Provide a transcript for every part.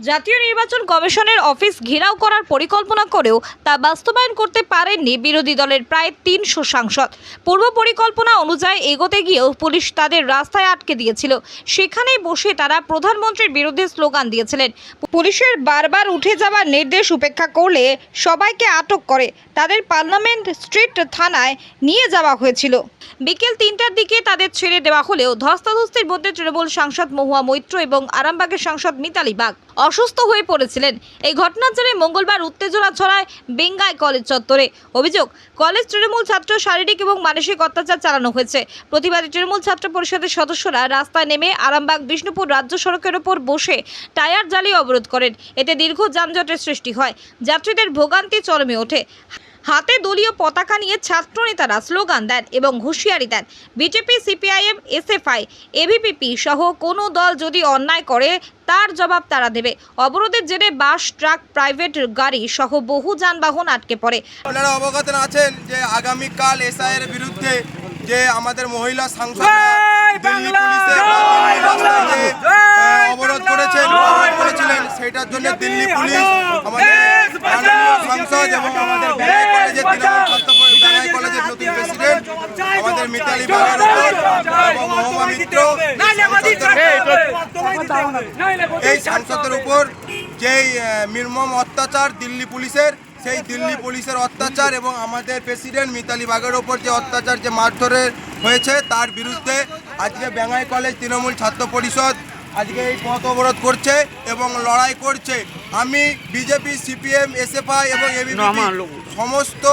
জাতীয় নির্বাচন কমিশনের অফিস ঘেরাও করার পরিকল্পনা করেও তা বাস্তবায়ন করতে পারেননি বিরোধী দলের প্রায় তিনশো সাংসদ। পূর্ব পরিকল্পনা অনুযায়ী এগোতে গিয়েও পুলিশ তাদের রাস্তায় আটকে দিয়েছিল। সেখানেই বসে তারা প্রধানমন্ত্রীর বিরুদ্ধে স্লোগান দিয়েছিলেন। পুলিশের বারবার উঠে যাওয়ার নির্দেশ উপেক্ষা করলে সবাইকে আটক করে। তাদের পার্লামেন্ট স্ট্রিট থানায় নিয়ে যাওয়া হয়েছিল। বিকেল তিনটার দিকে তাদের ছেড়ে দেওয়া হলেও ধস্তাধস্তির মধ্যে তৃণমূল সাংসদ মহুয়া মৈত্র এবং আরামবাগের সাংসদ মিতালি বাগ। অসুস্থ হয়ে পড়েছিলেন। এই ঘটনার জেরে মঙ্গলবার উত্তেজনা ছড়ায় বেঙ্গায় কলেজ চত্বরে। অভিযোগ, কলেজ তৃণমূল ছাত্র শারীরিক এবং মানসিক অত্যাচার চালানো হয়েছে। প্রতিবাদী তৃণমূল ছাত্র পরিষদের সদস্যরা রাস্তায় নেমে আরামবাগ, বিষ্ণুপুর রাজ্য সড়কের ওপর বসে টায়ার জ্বালিয়ে অবরোধ করেন। এতে দীর্ঘ যানজটের সৃষ্টি হয়। যাত্রীদের ভোগান্তি চরমে ওঠে। হাতে দলীয় পতাকা নিয়ে ছাত্রনেতারা স্লোগান দেন এবং হুঁশিয়ারি দেন। বিজেপি সিপিআইএম এসএফআই এবিপিপি সহ কোনো দল যদি অন্যায় করে তার জবাব তারা দেবে। অবরোধের জেরে বাস ট্রাক প্রাইভেট গাড়ি সহ বহু যানবাহন আটকে পড়ে। আপনারা অবগত আছেন যে আগামীকাল এসআইয়ের বিরুদ্ধে যে আমাদের মহিলা সাংসদ অবরোধ করেছেন করেছিলেন সেটার জন্য দিল্লি পুলিশ আমাদের সাংসদ এবং আমাদের বেঙ্গাই কলেজের তৃণমূল ছাত্র পরি- বেঙ্গাই কলেজের নতুন প্রেসিডেন্ট আমাদের মিতালি বাগের এবং মিত্র এই সাংসদের উপর যেই নির্মম অত্যাচার দিল্লি পুলিশের সেই দিল্লি পুলিশের অত্যাচার এবং আমাদের প্রেসিডেন্ট মিতালি বাগের ওপর যে অত্যাচার যে মারধরের হয়েছে তার বিরুদ্ধে আজকে বেঙ্গাই কলেজ তৃণমূল ছাত্র পরিষদ আজকে এই পথ অবরোধ করছে এবং লড়াই করছে আমি বিজেপি সিপিএম এসএফআই এবং এবিপি সমস্ত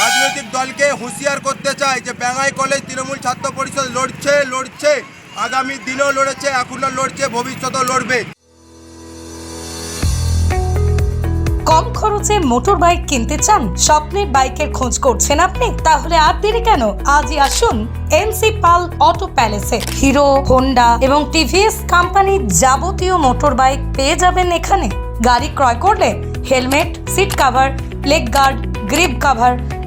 রাজনৈতিক দলকে হুঁশিয়ার করতে চাই যে বেঙ্গাই কলেজ তৃণমূল ছাত্র পরিষদ লড়ছে লড়ছে। আগামী দিনেও লড়েছে, এখনও লড়ছে, ভবিষ্যতেও লড়বে। কম খরচে মোটর বাইক কিনতে চান? স্বপ্নের বাইকের খোঁজ করছেন আপনি? তাহলে আর দেরি কেন? আজই আসুন এনসি পাল অটো প্যালেসে। হিরো, হোন্ডা এবং টিভিএস কোম্পানির যাবতীয় মোটর বাইক পেয়ে যাবেন এখানে। গাড়ি ক্রয় করলে helmet, seat cover, leg guard, grip cover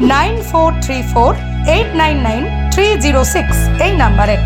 nine four three four eight nine nine three zero six এই নাম্বারে।